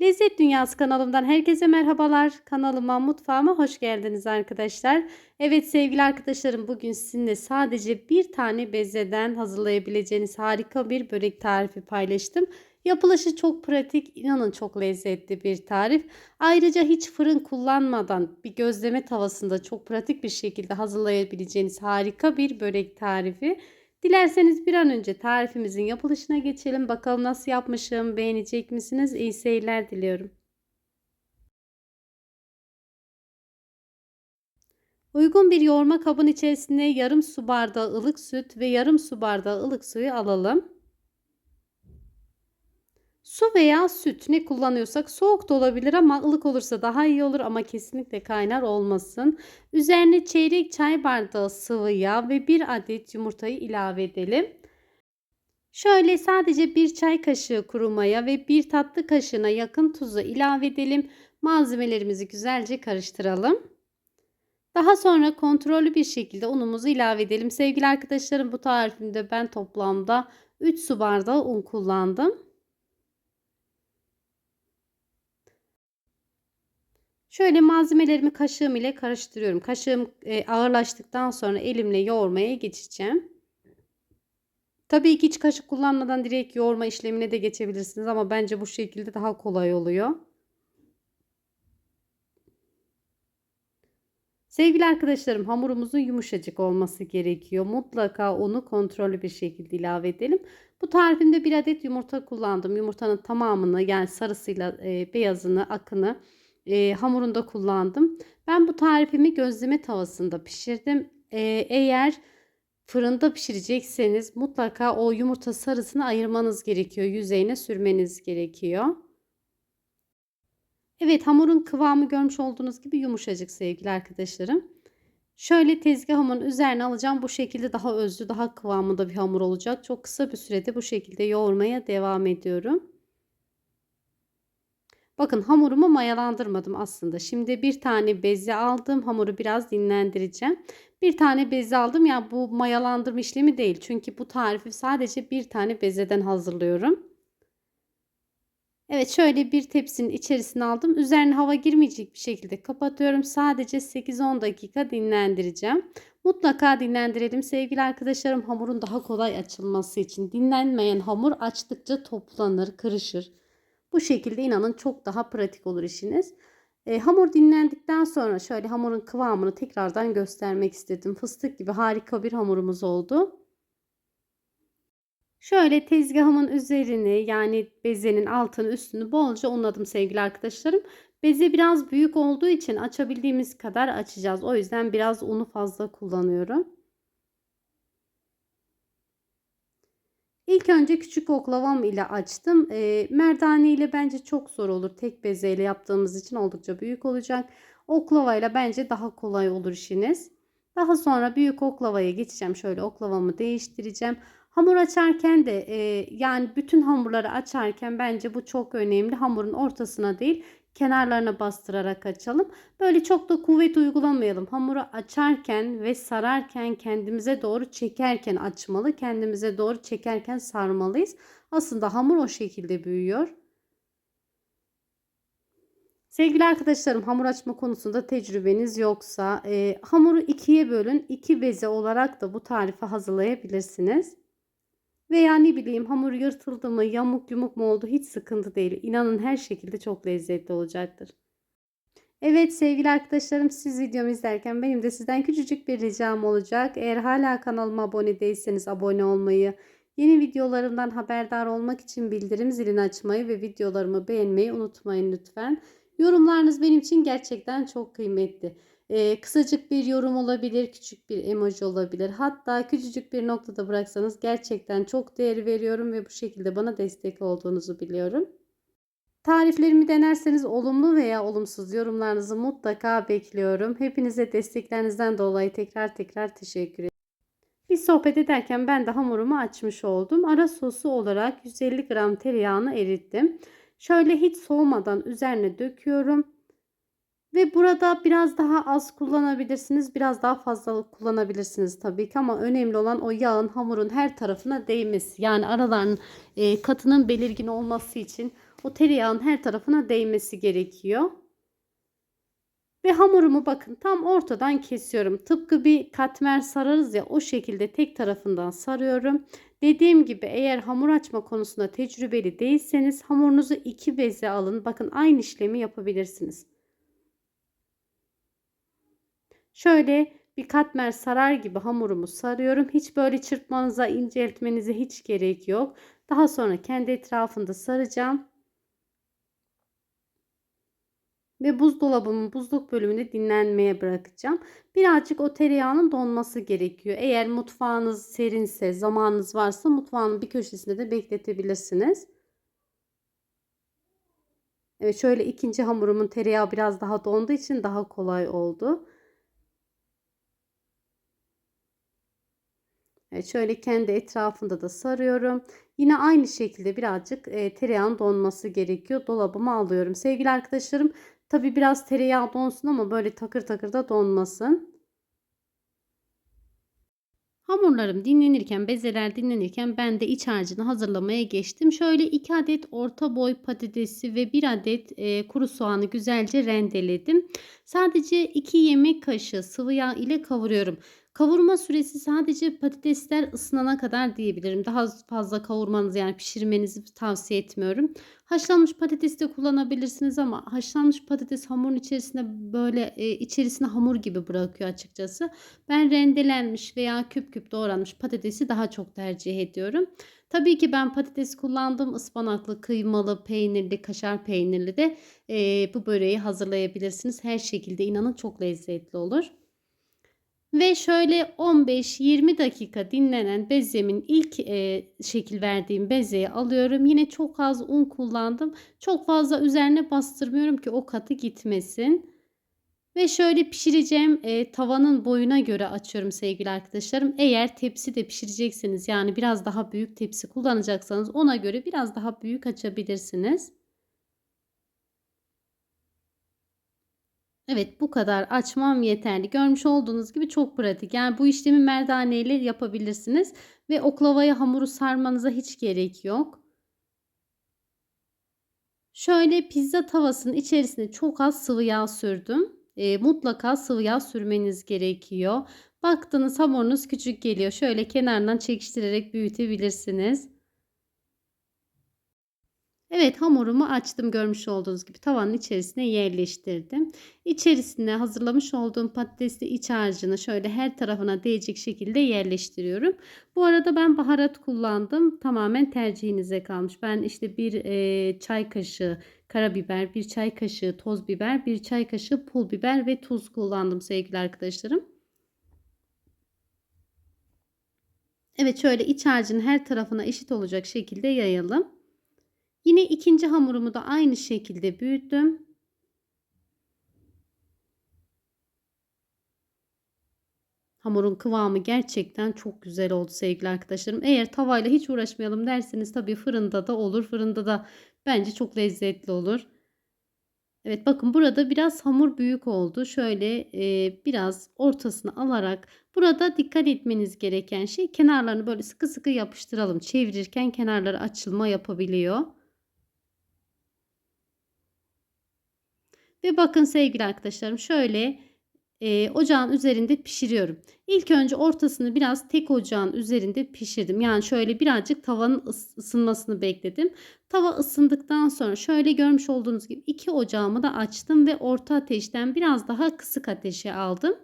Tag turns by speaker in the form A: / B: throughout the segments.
A: Lezzet Dünyası kanalımdan herkese merhabalar. Kanalıma, mutfağıma hoş geldiniz arkadaşlar. Evet sevgili arkadaşlarım bugün sizinle sadece bir tane bezeden hazırlayabileceğiniz harika bir börek tarifi paylaştım. Yapılışı çok pratik, inanın çok lezzetli bir tarif. Ayrıca hiç fırın kullanmadan bir gözleme tavasında çok pratik bir şekilde hazırlayabileceğiniz harika bir börek tarifi. Dilerseniz bir an önce tarifimizin yapılışına geçelim. Bakalım nasıl yapmışım, beğenecek misiniz? İyi seyirler diliyorum. Uygun bir yoğurma kabın içerisine yarım su bardağı ılık süt ve yarım su bardağı ılık suyu alalım. Su veya süt ne kullanıyorsak soğuk da olabilir ama ılık olursa daha iyi olur ama kesinlikle kaynar olmasın. Üzerine çeyrek çay bardağı sıvı yağ ve bir adet yumurtayı ilave edelim. Şöyle sadece bir çay kaşığı kuru maya ve bir tatlı kaşığına yakın tuzu ilave edelim. Malzemelerimizi güzelce karıştıralım. Daha sonra kontrollü bir şekilde unumuzu ilave edelim. Sevgili arkadaşlarım bu tarifimde ben toplamda 3 su bardağı un kullandım. Şöyle malzemelerimi kaşığım ile karıştırıyorum. Kaşığım e, ağırlaştıktan sonra elimle yoğurmaya geçeceğim. Tabii ki hiç kaşık kullanmadan direkt yoğurma işlemine de geçebilirsiniz ama bence bu şekilde daha kolay oluyor. Sevgili arkadaşlarım hamurumuzun yumuşacık olması gerekiyor. Mutlaka onu kontrollü bir şekilde ilave edelim. Bu tarifimde bir adet yumurta kullandım. Yumurtanın tamamını yani sarısıyla e, beyazını, akını e, hamurunda kullandım. Ben bu tarifimi gözleme tavasında pişirdim. E, eğer fırında pişirecekseniz mutlaka o yumurta sarısını ayırmanız gerekiyor. Yüzeyine sürmeniz gerekiyor. Evet hamurun kıvamı görmüş olduğunuz gibi yumuşacık sevgili arkadaşlarım. Şöyle tezgahımın üzerine alacağım. Bu şekilde daha özlü, daha kıvamında bir hamur olacak. Çok kısa bir sürede bu şekilde yoğurmaya devam ediyorum. Bakın hamurumu mayalandırmadım aslında. Şimdi bir tane beze aldım. Hamuru biraz dinlendireceğim. Bir tane beze aldım. Ya yani bu mayalandırma işlemi değil. Çünkü bu tarifi sadece bir tane bezeden hazırlıyorum. Evet şöyle bir tepsinin içerisine aldım. Üzerine hava girmeyecek bir şekilde kapatıyorum. Sadece 8-10 dakika dinlendireceğim. Mutlaka dinlendirelim sevgili arkadaşlarım. Hamurun daha kolay açılması için. Dinlenmeyen hamur açtıkça toplanır, kırışır. Bu şekilde inanın çok daha pratik olur işiniz. E, hamur dinlendikten sonra şöyle hamurun kıvamını tekrardan göstermek istedim. Fıstık gibi harika bir hamurumuz oldu. Şöyle tezgahımın üzerini yani bezenin altını üstünü bolca unladım sevgili arkadaşlarım. Beze biraz büyük olduğu için açabildiğimiz kadar açacağız. O yüzden biraz unu fazla kullanıyorum. İlk önce küçük oklavam ile açtım. E, merdane ile bence çok zor olur. Tek bezeyle yaptığımız için oldukça büyük olacak. Oklava ile bence daha kolay olur işiniz. Daha sonra büyük oklavaya geçeceğim. Şöyle oklavamı değiştireceğim. Hamur açarken de e, yani bütün hamurları açarken bence bu çok önemli. Hamurun ortasına değil kenarlarına bastırarak açalım. Böyle çok da kuvvet uygulamayalım. Hamuru açarken ve sararken kendimize doğru çekerken açmalı. Kendimize doğru çekerken sarmalıyız. Aslında hamur o şekilde büyüyor. Sevgili arkadaşlarım hamur açma konusunda tecrübeniz yoksa e, hamuru ikiye bölün. iki beze olarak da bu tarifi hazırlayabilirsiniz. Veya ne bileyim hamur yırtıldı mı, yamuk yumuk mu oldu hiç sıkıntı değil. İnanın her şekilde çok lezzetli olacaktır. Evet sevgili arkadaşlarım siz videomu izlerken benim de sizden küçücük bir ricam olacak. Eğer hala kanalıma abone değilseniz abone olmayı, yeni videolarımdan haberdar olmak için bildirim zilini açmayı ve videolarımı beğenmeyi unutmayın lütfen. Yorumlarınız benim için gerçekten çok kıymetli. Ee, kısacık bir yorum olabilir, küçük bir emoji olabilir. Hatta küçücük bir noktada bıraksanız gerçekten çok değer veriyorum ve bu şekilde bana destek olduğunuzu biliyorum. Tariflerimi denerseniz olumlu veya olumsuz yorumlarınızı mutlaka bekliyorum. Hepinize desteklerinizden dolayı tekrar tekrar teşekkür ederim. Biz sohbet ederken ben de hamurumu açmış oldum. Ara sosu olarak 150 gram tereyağını erittim. Şöyle hiç soğumadan üzerine döküyorum. Ve burada biraz daha az kullanabilirsiniz. Biraz daha fazla kullanabilirsiniz tabii ki ama önemli olan o yağın hamurun her tarafına değmesi. Yani araların e, katının belirgin olması için o tereyağın her tarafına değmesi gerekiyor. Ve hamurumu bakın tam ortadan kesiyorum. Tıpkı bir katmer sararız ya o şekilde tek tarafından sarıyorum. Dediğim gibi eğer hamur açma konusunda tecrübeli değilseniz hamurunuzu iki beze alın. Bakın aynı işlemi yapabilirsiniz. Şöyle bir katmer sarar gibi hamurumu sarıyorum. Hiç böyle çırpmanıza, inceltmenize hiç gerek yok. Daha sonra kendi etrafında saracağım. Ve buzdolabımın buzluk bölümünde dinlenmeye bırakacağım. Birazcık o tereyağının donması gerekiyor. Eğer mutfağınız serinse, zamanınız varsa mutfağın bir köşesinde de bekletebilirsiniz. Evet şöyle ikinci hamurumun tereyağı biraz daha donduğu için daha kolay oldu. Evet, şöyle kendi etrafında da sarıyorum. Yine aynı şekilde birazcık e, tereyağın donması gerekiyor. Dolabıma alıyorum. Sevgili arkadaşlarım tabi biraz tereyağı donsun ama böyle takır takır da donmasın. Hamurlarım dinlenirken, bezeler dinlenirken ben de iç harcını hazırlamaya geçtim. Şöyle 2 adet orta boy patatesi ve 1 adet e, kuru soğanı güzelce rendeledim. Sadece 2 yemek kaşığı sıvı yağ ile kavuruyorum. Kavurma süresi sadece patatesler ısınana kadar diyebilirim. Daha fazla kavurmanızı yani pişirmenizi tavsiye etmiyorum. Haşlanmış patates de kullanabilirsiniz ama haşlanmış patates hamurun içerisinde böyle e, içerisine hamur gibi bırakıyor açıkçası. Ben rendelenmiş veya küp küp doğranmış patatesi daha çok tercih ediyorum. Tabii ki ben patates kullandım. ıspanaklı, kıymalı, peynirli, kaşar peynirli de e, bu böreği hazırlayabilirsiniz. Her şekilde inanın çok lezzetli olur. Ve şöyle 15-20 dakika dinlenen bezemin ilk e, şekil verdiğim bezeyi alıyorum. Yine çok az un kullandım. Çok fazla üzerine bastırmıyorum ki o katı gitmesin. Ve şöyle pişireceğim e, tavanın boyuna göre açıyorum sevgili arkadaşlarım. Eğer tepsi de pişirecekseniz yani biraz daha büyük tepsi kullanacaksanız ona göre biraz daha büyük açabilirsiniz. Evet bu kadar açmam yeterli. Görmüş olduğunuz gibi çok pratik. Yani bu işlemi merdane ile yapabilirsiniz. Ve oklavaya hamuru sarmanıza hiç gerek yok. Şöyle pizza tavasının içerisine çok az sıvı yağ sürdüm. E, mutlaka sıvı yağ sürmeniz gerekiyor. Baktınız hamurunuz küçük geliyor. Şöyle kenardan çekiştirerek büyütebilirsiniz. Evet hamurumu açtım görmüş olduğunuz gibi tavanın içerisine yerleştirdim. İçerisine hazırlamış olduğum patatesli iç harcını şöyle her tarafına değecek şekilde yerleştiriyorum. Bu arada ben baharat kullandım. Tamamen tercihinize kalmış. Ben işte bir e, çay kaşığı karabiber, bir çay kaşığı toz biber, bir çay kaşığı pul biber ve tuz kullandım sevgili arkadaşlarım. Evet şöyle iç harcını her tarafına eşit olacak şekilde yayalım. Yine ikinci hamurumu da aynı şekilde büyüttüm. Hamurun kıvamı gerçekten çok güzel oldu sevgili arkadaşlarım. Eğer tavayla hiç uğraşmayalım derseniz tabii fırında da olur. Fırında da bence çok lezzetli olur. Evet bakın burada biraz hamur büyük oldu. Şöyle e, biraz ortasını alarak burada dikkat etmeniz gereken şey kenarlarını böyle sıkı sıkı yapıştıralım. Çevirirken kenarları açılma yapabiliyor. Ve bakın sevgili arkadaşlarım şöyle e, ocağın üzerinde pişiriyorum. İlk önce ortasını biraz tek ocağın üzerinde pişirdim. Yani şöyle birazcık tavanın ısınmasını bekledim. Tava ısındıktan sonra şöyle görmüş olduğunuz gibi iki ocağımı da açtım ve orta ateşten biraz daha kısık ateşe aldım.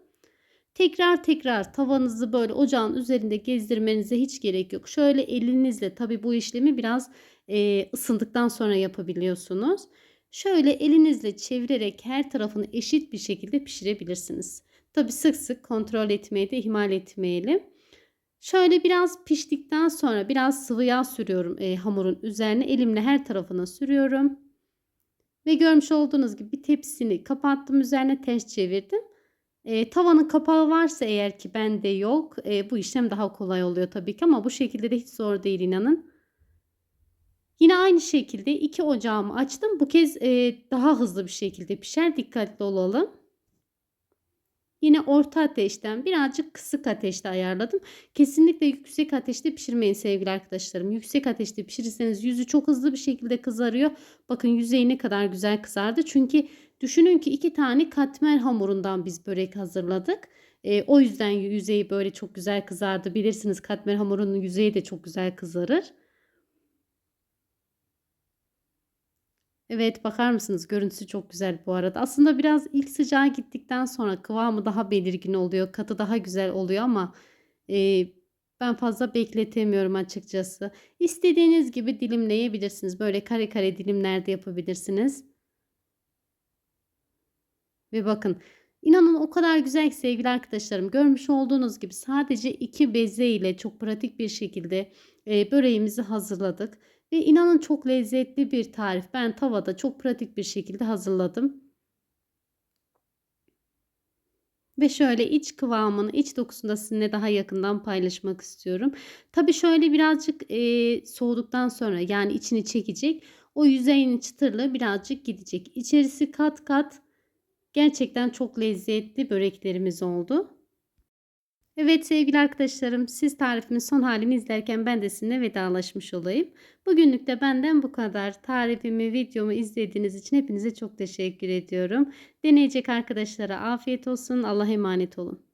A: Tekrar tekrar tavanızı böyle ocağın üzerinde gezdirmenize hiç gerek yok. Şöyle elinizle tabi bu işlemi biraz e, ısındıktan sonra yapabiliyorsunuz. Şöyle elinizle çevirerek her tarafını eşit bir şekilde pişirebilirsiniz. Tabi sık sık kontrol etmeyi de ihmal etmeyelim. Şöyle biraz piştikten sonra biraz sıvı yağ sürüyorum e, hamurun üzerine. Elimle her tarafına sürüyorum. Ve görmüş olduğunuz gibi bir tepsini kapattım üzerine ters çevirdim. E, tavanın kapağı varsa eğer ki bende yok e, bu işlem daha kolay oluyor tabii ki ama bu şekilde de hiç zor değil inanın. Yine aynı şekilde iki ocağımı açtım. Bu kez e, daha hızlı bir şekilde pişer. Dikkatli olalım. Yine orta ateşten birazcık kısık ateşte ayarladım. Kesinlikle yüksek ateşte pişirmeyin sevgili arkadaşlarım. Yüksek ateşte pişirirseniz yüzü çok hızlı bir şekilde kızarıyor. Bakın yüzeyi ne kadar güzel kızardı. Çünkü düşünün ki iki tane katmer hamurundan biz börek hazırladık. E, o yüzden yüzeyi böyle çok güzel kızardı. Bilirsiniz katmer hamurunun yüzeyi de çok güzel kızarır. Evet bakar mısınız? Görüntüsü çok güzel bu arada. Aslında biraz ilk sıcağı gittikten sonra kıvamı daha belirgin oluyor. Katı daha güzel oluyor ama e, ben fazla bekletemiyorum açıkçası. İstediğiniz gibi dilimleyebilirsiniz. Böyle kare kare dilimlerde yapabilirsiniz. Ve bakın inanın o kadar güzel ki sevgili arkadaşlarım. Görmüş olduğunuz gibi sadece iki beze ile çok pratik bir şekilde e, böreğimizi hazırladık. Ve inanın çok lezzetli bir tarif. Ben tavada çok pratik bir şekilde hazırladım. Ve şöyle iç kıvamını, iç dokusunu da sizinle daha yakından paylaşmak istiyorum. Tabi şöyle birazcık e, soğuduktan sonra yani içini çekecek. O yüzeyinin çıtırlığı birazcık gidecek. İçerisi kat kat gerçekten çok lezzetli böreklerimiz oldu. Evet sevgili arkadaşlarım siz tarifimin son halini izlerken ben de sizinle vedalaşmış olayım. Bugünlük de benden bu kadar. Tarifimi, videomu izlediğiniz için hepinize çok teşekkür ediyorum. Deneyecek arkadaşlara afiyet olsun. Allah'a emanet olun.